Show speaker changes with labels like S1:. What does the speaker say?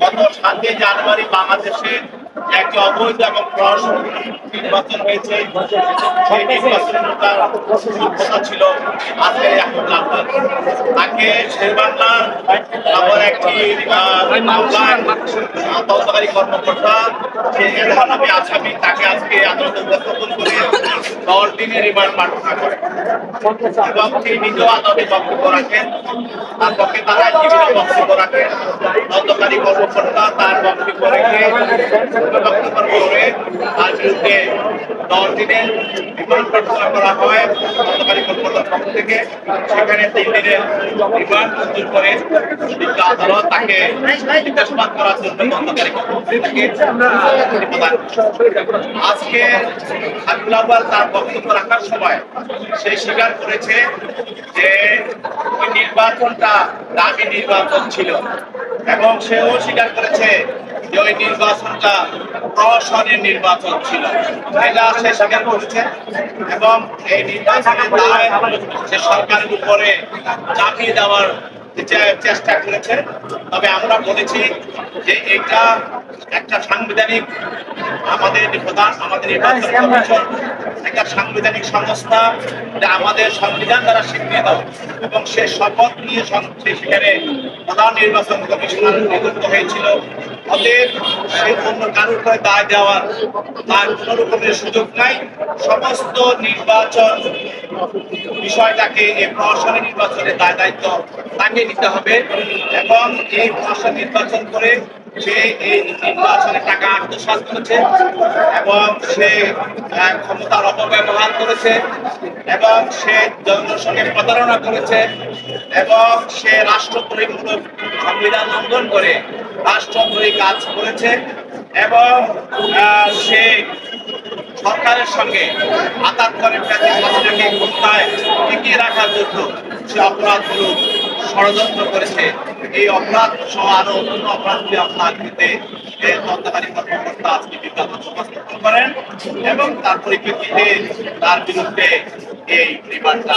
S1: গত সাতই জানুয়ারি বাংলাদেশে একটি অবৈধ এবং নির্বাচন হয়েছে। সেই নির্বাচনের তার সভ্যতা ছিল আজকের এখন লাভবান তাকে শেরবাংলার আমার একটি তদন্তকারী কর্মকর্তা এরহান আসামি তাকে আজকে আদালতে উপস্থাপন করে দশ দিনের রিমান্ড প্রার্থনা করে। এবং তিনি নিজেও আদালতে বক্তব্য রাখেন। তার পক্ষে তারা আইনজীবীরা বক্তব্য রাখেন তদন্তকারী কর্মকর্তা তার বক্তব্য রেখে বিরুদ্ধে দশ দিনের রিমান্ড প্রার্থনা করা হয় তদন্তকারী কর্মকর্তার পক্ষ থেকে। সেখানে তিন দিনের রিমান্ড মঞ্জুর করে আদালত তাকে জিজ্ঞাসাবাদ করার জন্য তদন্তকারী কর্মকর্তাকে প্রদান আজকে হাবিবুল আব্বাস তার বক্তব্য রাখার সময় সে স্বীকার করেছে যে নির্বাচনটা দামি নির্বাচন ছিল এবং সেও স্বীকার করেছে যে ওই নির্বাচনটা প্রহসনের নির্বাচন ছিল। করেছে। এবং এই নির্বাচনের দায় সে সরকারের উপরে চাপিয়ে দেওয়ার চেষ্টা করেছে, তবে আমরা বলেছি যে এটা একটা সাংবিধানিক আমাদের প্রধান, আমাদের নির্বাচন কমিশন একটা সাংবিধানিক সংস্থা আমাদের সংবিধান দ্বারা স্বীকৃত। এবং সে শপথ নিয়ে সেখানে প্রধান নির্বাচন কমিশনার নিযুক্ত হয়েছিল। অতএব সে অন্য কারোর উপরে দায় দেওয়ার তার কোনো সুযোগ নাই। সমস্ত নির্বাচন বিষয়টাকে এই প্রশাসনিক নির্বাচনের দায় দায়িত্ব তাকে নিতে হবে এবং এই প্রশাসন নির্বাচন করে সে এই নির্বাচনে টাকা আত্মসাত করেছে এবং সে ক্ষমতার অপব্যবহার করেছে এবং সে সঙ্গে প্রতারণা করেছে এবং সে রাষ্ট্রদ্রোহীমূলক সংবিধান লঙ্ঘন করে রাষ্ট্রদ্রোহী কাজ করেছে এবং সে সরকারের সঙ্গে আঘাত করে প্রাচীন হাসিনাকে ক্ষমতায় টিকিয়ে রাখার জন্য সে অপরাধগুলো ষড়যন্ত্র করেছে। এই অপরাধ সহ আরও অন্য অপরাধগুলি এ তদন্তকারী কর্মকর্তা আজকে বিজ্ঞাপন উপস্থাপন করেন এবং তার পরিপ্রেক্ষিতে তার বিরুদ্ধে এই রিমান্ডটা